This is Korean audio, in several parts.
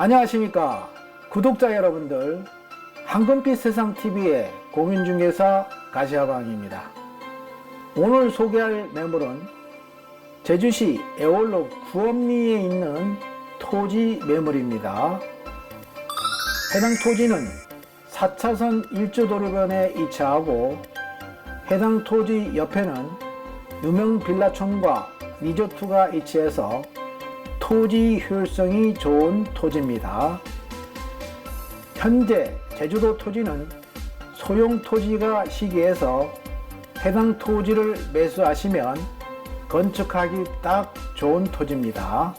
안녕하십니까. 구독자 여러분들 황금빛 세상TV의 공인중개사 가시아방입니다. 오늘 소개할 매물은 제주시 애월로 구엄리에 있는 토지 매물입니다. 해당 토지는 4차선 1주도로변에 위치하고 해당 토지 옆에는 유명 빌라촌과 리조트가 위치해서 토지 효율성이 좋은 토지입니다. 현재 제주도 토지는 소형 토지가 시기해서 해당 토지를 매수하시면 건축하기 딱 좋은 토지입니다.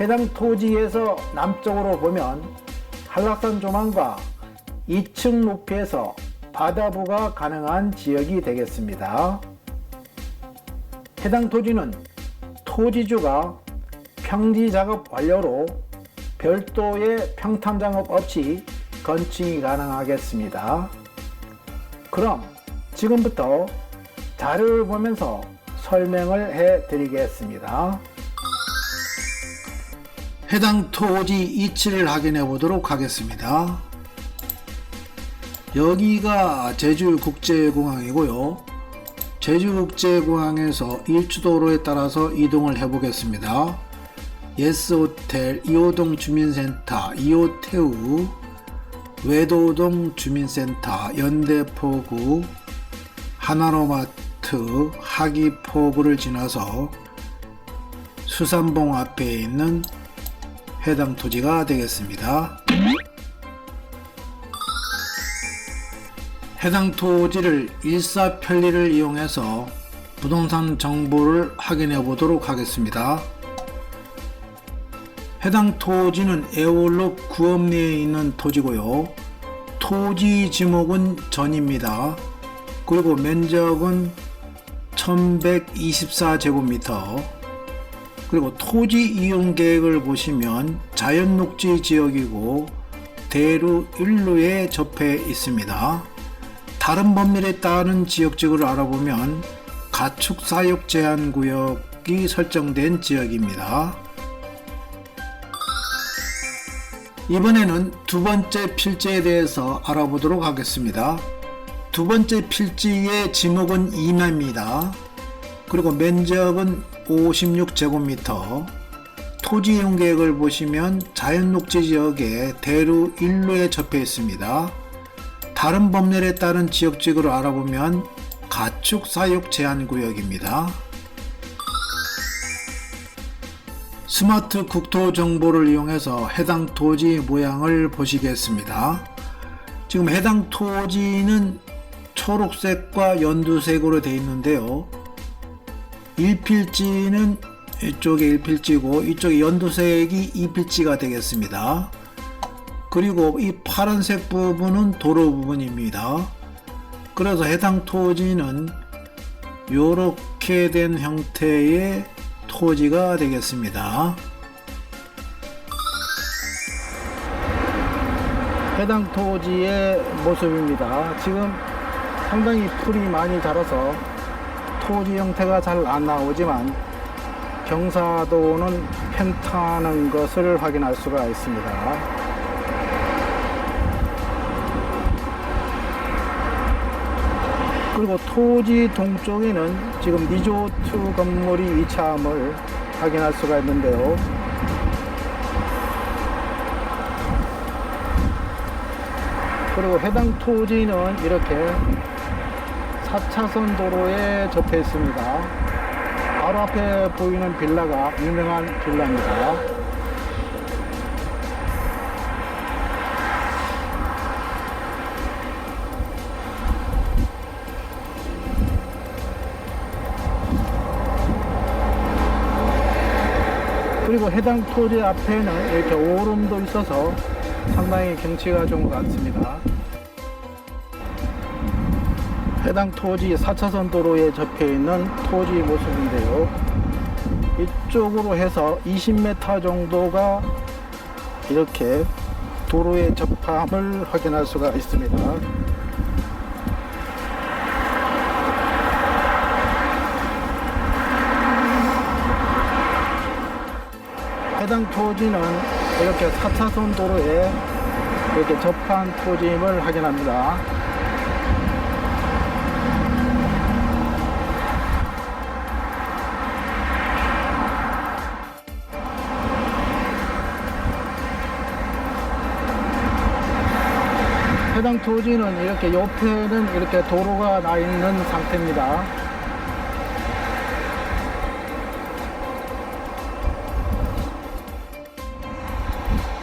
해당 토지에서 남쪽으로 보면 한락산 조망과 2층 높이에서 바다부가 가능한 지역이 되겠습니다. 해당 토지는 토지주가 평지 작업 완료로 별도의 평탄 작업 없이 건축이 가능하겠습니다. 그럼 지금부터 자료를 보면서 설명을 해 드리겠습니다. 해당 토지 위치를 확인해 보도록 하겠습니다. 여기가 제주국제공항이고요. 제주국제공항에서 일주도로에 따라서 이동을 해 보겠습니다. 예스호텔, 이호동 주민센터, 이호태우, 외도동 주민센터, 연대포구, 하나로마트, 하기포구를 지나서 수산봉 앞에 있는 해당 토지가 되겠습니다. 해당 토지를 일사편리를 이용해서 부동산 정보를 확인해 보도록 하겠습니다. 해당 토지는 애월로 구엄 리에 있는 토지고요. 토지 지목은 전입니다. 그리고 면적은 1124제곱미터. 그리고 토지 이용 계획을 보시면 자연 녹지 지역이고 대로 일루에 접해 있습니다. 다른 법률에 따른 지역적으로 알아보면 가축 사육 제한 구역이 설정된 지역입니다. 이번에는 두 번째 필지에 대해서 알아보도록 하겠습니다. 두 번째 필지의 지목은 2마입니다. 그리고 면적은 56제곱미터. 토지 이용 계획을 보시면 자연 녹지 지역에 대루 1루에 접해 있습니다. 다른 법률에 따른 지역적으로 알아보면 가축 사육 제한 구역입니다. 스마트 국토 정보를 이용해서 해당 토지 모양을 보시겠습니다. 지금 해당 토지는 초록색과 연두색으로 되어 있는데요. 1필지는 이쪽에 1필지고 이쪽에 연두색이 2필지가 되겠습니다. 그리고 이 파란색 부분은 도로 부분입니다. 그래서 해당 토지는 이렇게 된 형태의 토지가 되겠습니다. 해당 토지의 모습입니다. 지금 상당히 풀이 많이 자라서 토지 형태가 잘 안 나오지만 경사도는 편타는 것을 확인할 수가 있습니다. 그리고 토지 동쪽에는 지금 리조트 건물이 위치함을 확인할 수가 있는데요. 그리고 해당 토지는 이렇게 4차선 도로에 접해 있습니다. 바로 앞에 보이는 빌라가 유명한 빌라입니다. 그리고 해당 토지 앞에는 이렇게 오름도 있어서 상당히 경치가 좋은 것 같습니다. 해당 토지 4차선 도로에 접해 있는 토지 모습인데요. 이쪽으로 해서 20m 정도가 이렇게 도로에 접함을 확인할 수가 있습니다. 해당 토지는 이렇게 4차선 도로에 이렇게 접한 토지임을 확인합니다. 해당 토지는 이렇게 옆에는 이렇게 도로가 나 있는 상태입니다.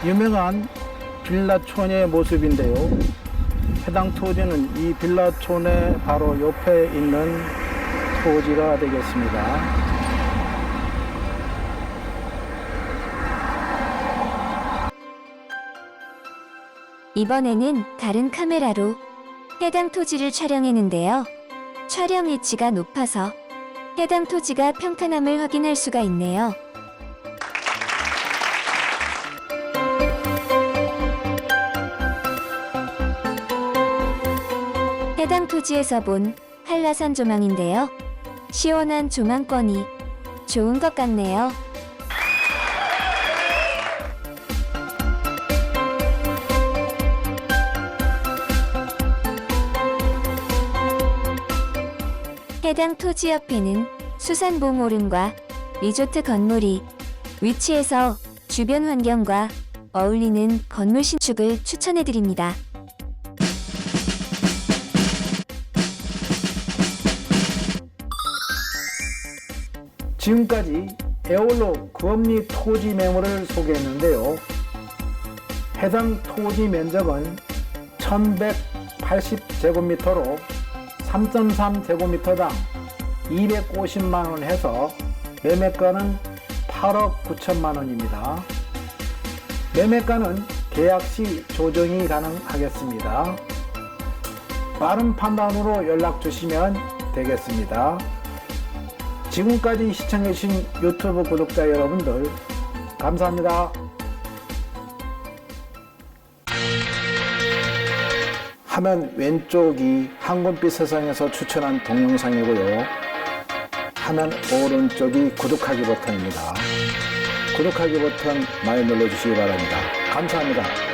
유명한 빌라촌의 모습인데요. 해당 토지는 이 빌라촌의 바로 옆에 있는 토지가 되겠습니다. 이번에는 다른 카메라로 해당 토지를 촬영했는데요. 촬영 위치가 높아서 해당 토지가 평탄함을 확인할 수가 있네요. 해당 토지에서 본 한라산 조망인데요. 시원한 조망권이 좋은 것 같네요. 해당 토지 옆에는 수산봉 오름과 리조트 건물이 위치해서 주변 환경과 어울리는 건물 신축을 추천해드립니다. 지금까지 에올로 구엄리 토지 매물을 소개했는데요. 해당 토지 면적은 1180제곱미터로 3.3제곱미터당 250만 원 해서 매매가는 8억 9천만 원입니다. 매매가는 계약 시 조정이 가능하겠습니다. 빠른 판단으로 연락 주시면 되겠습니다. 지금까지 시청해주신 유튜브 구독자 여러분들 감사합니다. 화면 왼쪽이 황금빛 세상에서 추천한 동영상이고요. 화면 오른쪽이 구독하기 버튼입니다. 구독하기 버튼 많이 눌러주시기 바랍니다. 감사합니다.